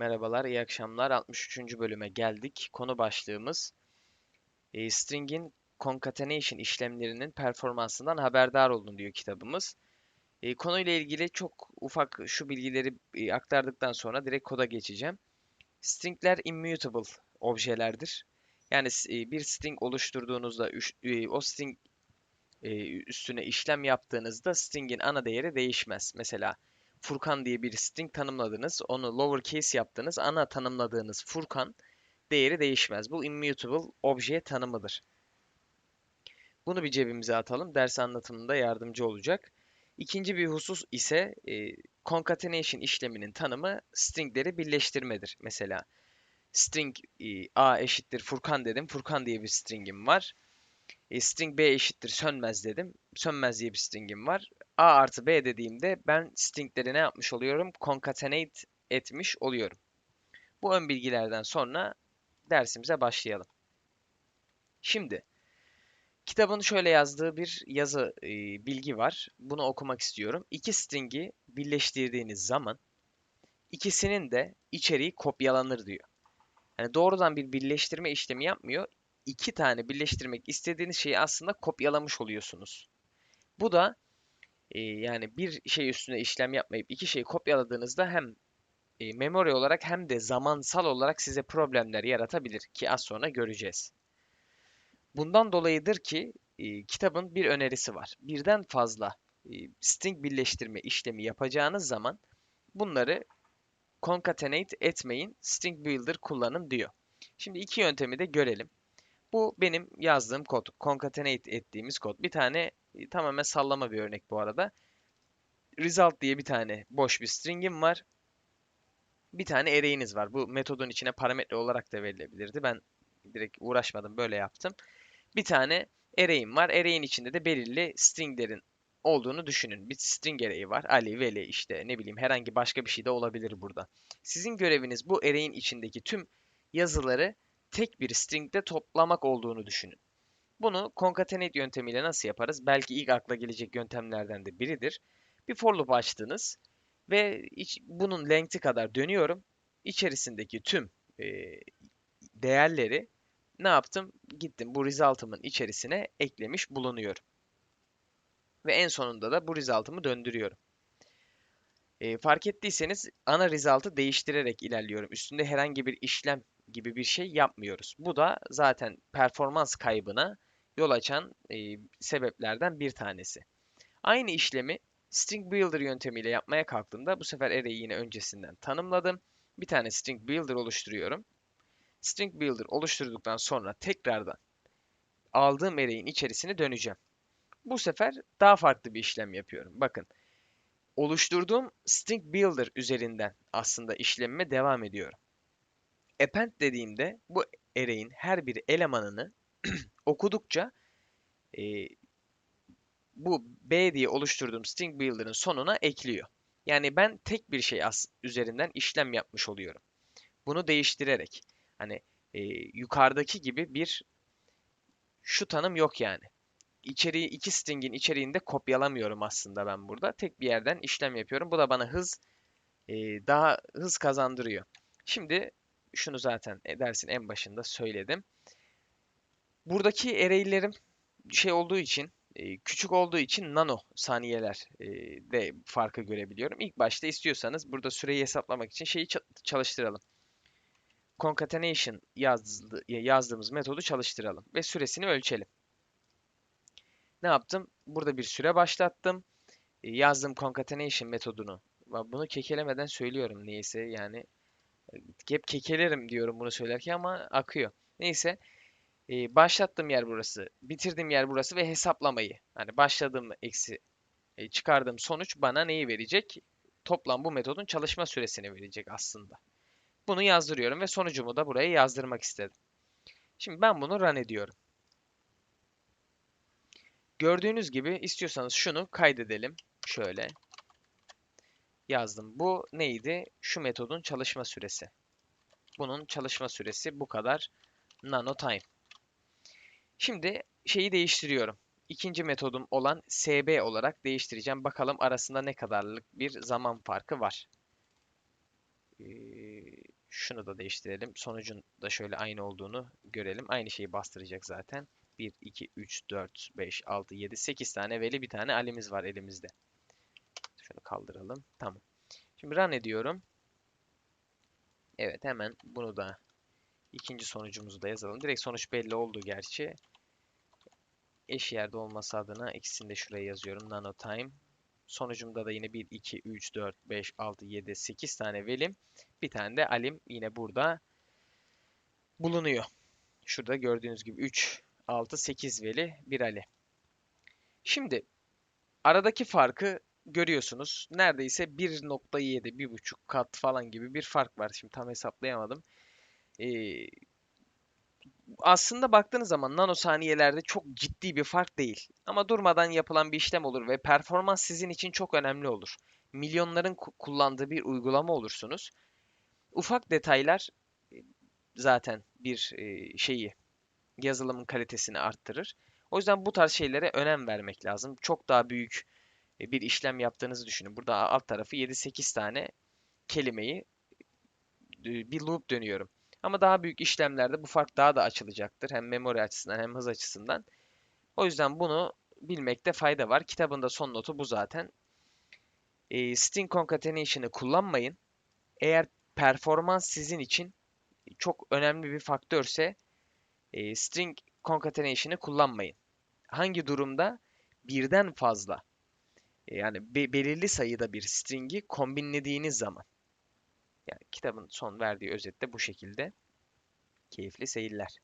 Merhabalar, iyi akşamlar. 63. bölüme geldik. Konu başlığımız e, string'in concatenation işlemlerinin performansından haberdar olun diyor kitabımız. E, konuyla ilgili çok ufak şu bilgileri e, aktardıktan sonra direkt koda geçeceğim. String'ler immutable objelerdir. Yani e, bir string oluşturduğunuzda üç- e, o string e, üstüne işlem yaptığınızda string'in ana değeri değişmez. Mesela Furkan diye bir string tanımladınız. Onu lowercase yaptınız. Ana tanımladığınız Furkan değeri değişmez. Bu immutable obje tanımıdır. Bunu bir cebimize atalım. Ders anlatımında yardımcı olacak. İkinci bir husus ise e, concatenation işleminin tanımı stringleri birleştirmedir. Mesela string e, a eşittir Furkan dedim. Furkan diye bir stringim var. E, string b eşittir sönmez dedim. Sönmez diye bir stringim var. A artı b dediğimde ben stringleri ne yapmış oluyorum? Concatenate etmiş oluyorum. Bu ön bilgilerden sonra dersimize başlayalım. Şimdi kitabın şöyle yazdığı bir yazı e, bilgi var. Bunu okumak istiyorum. İki stringi birleştirdiğiniz zaman ikisinin de içeriği kopyalanır diyor. Yani doğrudan bir birleştirme işlemi yapmıyor. İki tane birleştirmek istediğiniz şeyi aslında kopyalamış oluyorsunuz. Bu da e, yani bir şey üstüne işlem yapmayıp iki şeyi kopyaladığınızda hem e, memori olarak hem de zamansal olarak size problemler yaratabilir ki az sonra göreceğiz. Bundan dolayıdır ki e, kitabın bir önerisi var. Birden fazla e, string birleştirme işlemi yapacağınız zaman bunları concatenate etmeyin, string builder kullanın diyor. Şimdi iki yöntemi de görelim. Bu benim yazdığım kod. Concatenate ettiğimiz kod. Bir tane tamamen sallama bir örnek bu arada. Result diye bir tane boş bir string'im var. Bir tane array'iniz var. Bu metodun içine parametre olarak da verilebilirdi. Ben direkt uğraşmadım böyle yaptım. Bir tane array'im var. Array'in içinde de belirli stringlerin olduğunu düşünün. Bir string array'i var. Ali, Veli işte ne bileyim herhangi başka bir şey de olabilir burada. Sizin göreviniz bu array'in içindeki tüm yazıları tek bir stringde toplamak olduğunu düşünün. Bunu concatenate yöntemiyle nasıl yaparız? Belki ilk akla gelecek yöntemlerden de biridir. Bir for loop açtınız ve iç, bunun length'i kadar dönüyorum. İçerisindeki tüm e, değerleri ne yaptım? Gittim bu result'ımın içerisine eklemiş bulunuyorum. Ve en sonunda da bu result'ımı döndürüyorum. E, fark ettiyseniz ana result'ı değiştirerek ilerliyorum. Üstünde herhangi bir işlem gibi bir şey yapmıyoruz. Bu da zaten performans kaybına yol açan e, sebeplerden bir tanesi. Aynı işlemi string builder yöntemiyle yapmaya kalktığımda bu sefer array'i yine öncesinden tanımladım. Bir tane string builder oluşturuyorum. String builder oluşturduktan sonra tekrardan aldığım array'in içerisine döneceğim. Bu sefer daha farklı bir işlem yapıyorum. Bakın oluşturduğum string builder üzerinden aslında işlemime devam ediyorum. Append dediğimde bu array'in her bir elemanını okudukça e, bu B diye oluşturduğum string builder'ın sonuna ekliyor. Yani ben tek bir şey as üzerinden işlem yapmış oluyorum. Bunu değiştirerek. Hani e, yukarıdaki gibi bir şu tanım yok yani. İçeriği iki string'in içeriğinde kopyalamıyorum aslında ben burada. Tek bir yerden işlem yapıyorum. Bu da bana hız e, daha hız kazandırıyor. Şimdi şunu zaten dersin en başında söyledim. Buradaki array'lerim şey olduğu için küçük olduğu için nano saniyeler de farkı görebiliyorum. İlk başta istiyorsanız burada süreyi hesaplamak için şeyi çalıştıralım. Concatenation yazdı, yazdığımız metodu çalıştıralım ve süresini ölçelim. Ne yaptım? Burada bir süre başlattım. Yazdığım concatenation metodunu. Bunu kekelemeden söylüyorum neyse yani. Hep kekelerim diyorum bunu söylerken ama akıyor. Neyse e, başlattığım yer burası, bitirdiğim yer burası ve hesaplamayı. Hani başladığım eksi e, çıkardığım sonuç bana neyi verecek? Toplam bu metodun çalışma süresini verecek aslında. Bunu yazdırıyorum ve sonucumu da buraya yazdırmak istedim. Şimdi ben bunu run ediyorum. Gördüğünüz gibi istiyorsanız şunu kaydedelim. Şöyle yazdım. Bu neydi? Şu metodun çalışma süresi. Bunun çalışma süresi bu kadar nano time. Şimdi şeyi değiştiriyorum. İkinci metodum olan SB olarak değiştireceğim. Bakalım arasında ne kadarlık bir zaman farkı var. Ee, Şunu da değiştirelim. Sonucun da şöyle aynı olduğunu görelim. Aynı şeyi bastıracak zaten. 1, 2, 3, 4, 5, 6, 7, 8 tane veli bir tane alimiz var elimizde. Şunu kaldıralım. Tamam. Şimdi run ediyorum. Evet hemen bunu da ikinci sonucumuzu da yazalım. Direkt sonuç belli oldu gerçi. Eş yerde olması adına ikisini de şuraya yazıyorum. Nano time. Sonucumda da yine 1, 2, 3, 4, 5, 6, 7, 8 tane velim. Bir tane de alim yine burada bulunuyor. Şurada gördüğünüz gibi 3, 6, 8 veli, bir ali. Şimdi aradaki farkı görüyorsunuz. Neredeyse 1.7, 1.5 kat falan gibi bir fark var. Şimdi tam hesaplayamadım. Ee, aslında baktığınız zaman nanosaniyelerde çok ciddi bir fark değil. Ama durmadan yapılan bir işlem olur ve performans sizin için çok önemli olur. Milyonların ku- kullandığı bir uygulama olursunuz. Ufak detaylar e, zaten bir e, şeyi yazılımın kalitesini arttırır. O yüzden bu tarz şeylere önem vermek lazım. Çok daha büyük e, bir işlem yaptığınızı düşünün. Burada alt tarafı 7-8 tane kelimeyi bir loop dönüyorum. Ama daha büyük işlemlerde bu fark daha da açılacaktır. Hem memori açısından hem hız açısından. O yüzden bunu bilmekte fayda var. Kitabın da son notu bu zaten. E, string concatenation'ı kullanmayın. Eğer performans sizin için çok önemli bir faktörse e, string concatenation'ı kullanmayın. Hangi durumda? Birden fazla e, yani be- belirli sayıda bir string'i kombinlediğiniz zaman. Yani kitabın son verdiği özette bu şekilde. Keyifli seyirler.